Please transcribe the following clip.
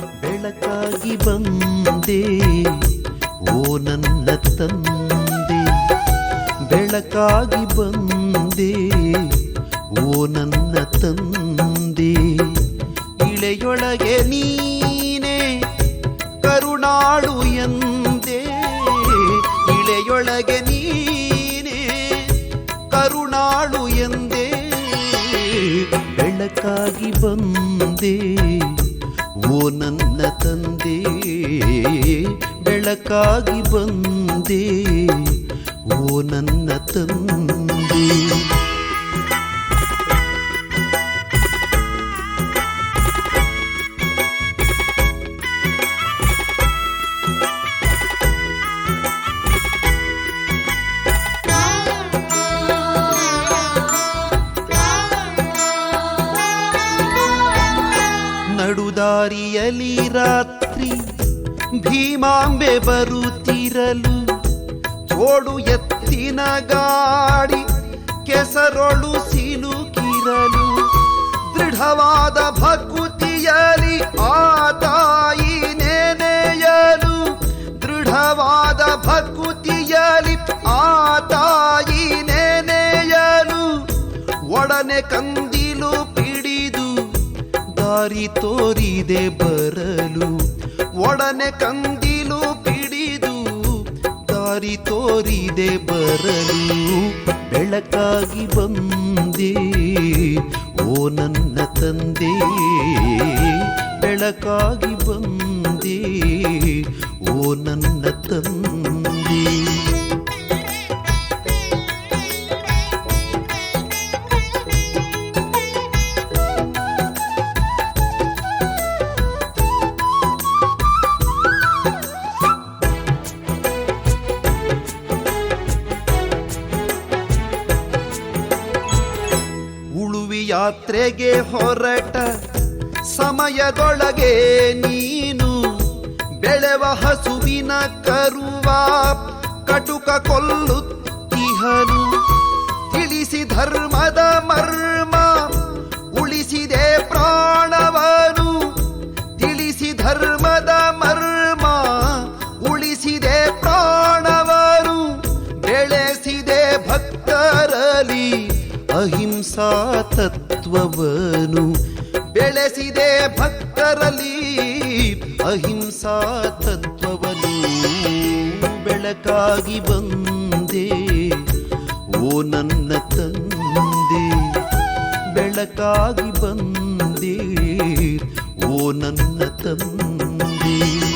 ಬೆಳಕಾಗಿ ಬಂದೆ, ಓ ನನ್ನ ತಂದೆ. ಬೆಳಕಾಗಿ ಬಂದೆ, ಓ ನನ್ನ ತಂದೆ. ಇಳೆಯೊಳಗೆ ನೀನೆ ಕರುಣಾಳು ಎಂದೇ. ಇಳೆಯೊಳಗೆ ನೀನೆ ಕರುಣಾಳು ಎಂದೇ. ಬೆಳಕಾಗಿ ಬಂದೆ ಓ ನನ್ನ ತಂದೆ ಬೆಳಕಾಗಿ ಬಂದೆ. ಓ ನನ್ನ ತಂದೆ ನಡುದಾರಿಯಲಿ ರಾತ್ರಿ ಭೀಮಾಂಬೆ ಬರುತ್ತಿರಲು ಜೋಡು ಎತ್ತಿನ ಗಾಡಿ ಕೆಸರೊಳು ಸಿಲುಕಿರಲು ದೃಢವಾದ ದಾರಿ ತೋರಿದೆ ಬರಲು. ಒಡನೆ ಕಂದಿಲು ಪಿಡಿದು ದಾರಿ ತೋರಿದೆ ಬರಲು. ಬೆಳಕಾಗಿ ಬಂದೆ, ಓ ನನ್ನ ತಂದೆ. ಬೆಳಕಾಗಿ ಬಂದೆ, ಓ ನನ್ನ ತಂದೆ. ಯಾತ್ರೆಗೆ ಹೊರಟ ಸಮಯದೊಳಗೆ ನೀನು ಬೆಳೆವ ಹಸುವಿನ ಕರುವ ಕಟುಕ ಕೊಲ್ಲುತ್ತಿಹನು. ತಿಳಿಸಿ ಧರ್ಮದ ಮರ್ಮ, ಉಳಿಸಿದೆ ಪ್ರಾಣವನು. ತಿಳಿಸಿ ಧರ್ಮದ ಮರ್ಮ, ಉಳಿಸಿದೆ ಪ್ರಾಣವನು. ಬೆಳೆಸಿದೆ ಭಕ್ತರಲಿ ಅಹಿಂಸಾ ತತ್ವವನು ಬೆಳೆಸಿದೆ ಭಕ್ತರಲ್ಲಿ. ಅಹಿಂಸಾ ತತ್ವವನು ಬೆಳಕಾಗಿ ಬಂದೆ. ಓ ನನ್ನ ತಂದೆ, ಬೆಳಕಾಗಿ ಬಂದೆ. ಓ ನನ್ನ ತಂದೆ.